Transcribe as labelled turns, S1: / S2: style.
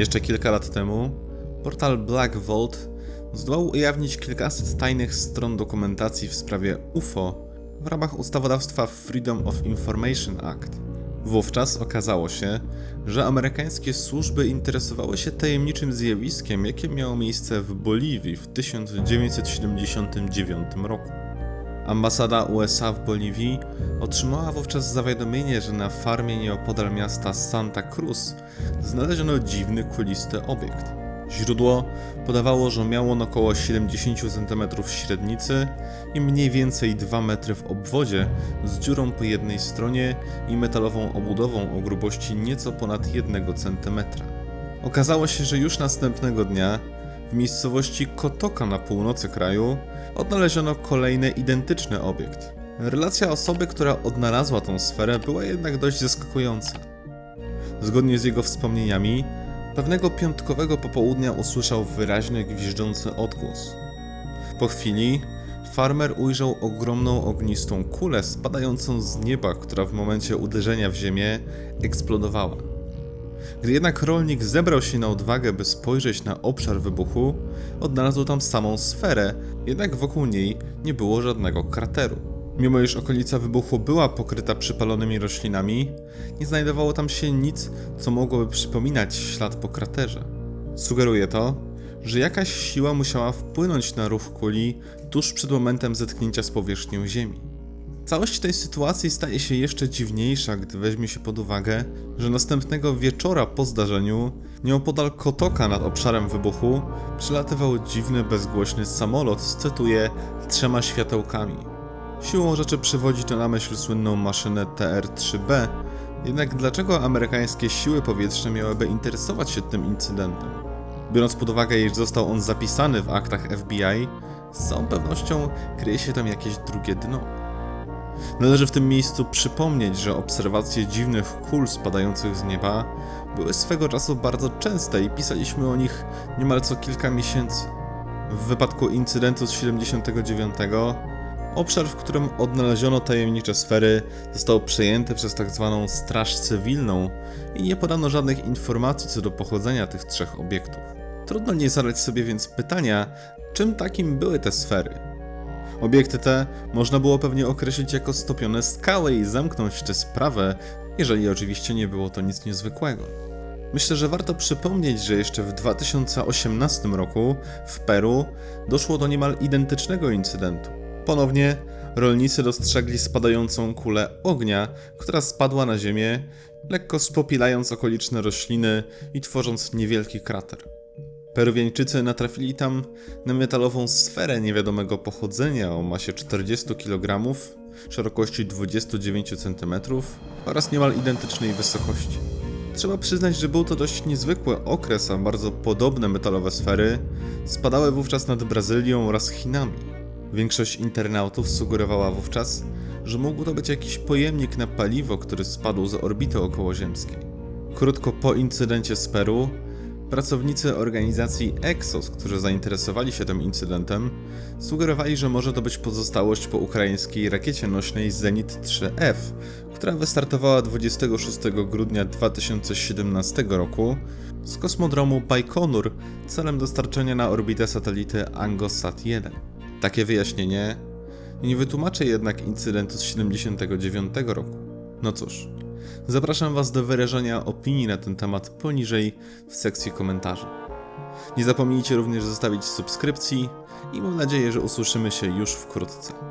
S1: Jeszcze kilka lat temu portal Black Vault zdołał ujawnić kilkaset tajnych stron dokumentacji w sprawie UFO w ramach ustawodawstwa Freedom of Information Act. Wówczas okazało się, że amerykańskie służby interesowały się tajemniczym zjawiskiem, jakie miało miejsce w Boliwii w 1979 roku. Ambasada USA w Boliwii otrzymała wówczas zawiadomienie, że na farmie nieopodal miasta Santa Cruz znaleziono dziwny kulisty obiekt. Źródło podawało, że miał on około 70 cm średnicy i mniej więcej 2 metry w obwodzie z dziurą po jednej stronie i metalową obudową o grubości nieco ponad 1 cm. Okazało się, że już następnego dnia w miejscowości Kotoka na północy kraju odnaleziono kolejny identyczny obiekt. Relacja osoby, która odnalazła tą sferę, była jednak dość zaskakująca. Zgodnie z jego wspomnieniami, pewnego piątkowego popołudnia usłyszał wyraźny gwiżdżący odgłos. Po chwili farmer ujrzał ogromną ognistą kulę spadającą z nieba, która w momencie uderzenia w ziemię eksplodowała. Gdy jednak rolnik zebrał się na odwagę, by spojrzeć na obszar wybuchu, odnalazł tam samą sferę, jednak wokół niej nie było żadnego krateru. Mimo iż okolica wybuchu była pokryta przypalonymi roślinami, nie znajdowało tam się nic, co mogłoby przypominać ślad po kraterze. Sugeruje to, że jakaś siła musiała wpłynąć na ruch kuli tuż przed momentem zetknięcia z powierzchnią Ziemi. Całość tej sytuacji staje się jeszcze dziwniejsza, gdy weźmie się pod uwagę, że następnego wieczora po zdarzeniu, nieopodal Kotoka nad obszarem wybuchu, przelatywał dziwny, bezgłośny samolot z, cytuję, trzema światełkami. Siłą rzeczy przywodzi to na myśl słynną maszynę TR-3B, jednak dlaczego amerykańskie siły powietrzne miałyby interesować się tym incydentem? Biorąc pod uwagę, iż został on zapisany w aktach FBI, z całą pewnością kryje się tam jakieś drugie dno. Należy w tym miejscu przypomnieć, że obserwacje dziwnych kul spadających z nieba były swego czasu bardzo częste i pisaliśmy o nich niemal co kilka miesięcy. W wypadku incydentu z 79, obszar, w którym odnaleziono tajemnicze sfery, został przejęty przez tzw. Straż Cywilną i nie podano żadnych informacji co do pochodzenia tych trzech obiektów. Trudno nie zadać sobie więc pytania, czym takim były te sfery. Obiekty te można było pewnie określić jako stopione skały i zamknąć tę sprawę, jeżeli oczywiście nie było to nic niezwykłego. Myślę, że warto przypomnieć, że jeszcze w 2018 roku w Peru doszło do niemal identycznego incydentu. Ponownie rolnicy dostrzegli spadającą kulę ognia, która spadła na ziemię, lekko spopilając okoliczne rośliny i tworząc niewielki krater. Peruwieńczycy natrafili tam na metalową sferę niewiadomego pochodzenia o masie 40 kg, szerokości 29 cm oraz niemal identycznej wysokości. Trzeba przyznać, że był to dość niezwykły okres, a bardzo podobne metalowe sfery spadały wówczas nad Brazylią oraz Chinami. Większość internautów sugerowała wówczas, że mógł to być jakiś pojemnik na paliwo, który spadł z orbity okołoziemskiej. Krótko po incydencie z Peru, pracownicy organizacji Exos, którzy zainteresowali się tym incydentem, sugerowali, że może to być pozostałość po ukraińskiej rakiecie nośnej Zenit 3F, która wystartowała 26 grudnia 2017 roku z kosmodromu Bajkonur celem dostarczenia na orbitę satelity Angosat-1. Takie wyjaśnienie nie wytłumaczy jednak incydentu z 79 roku. No cóż, zapraszam Was do wyrażenia opinii na ten temat poniżej w sekcji komentarzy. Nie zapomnijcie również zostawić subskrypcji i mam nadzieję, że usłyszymy się już wkrótce.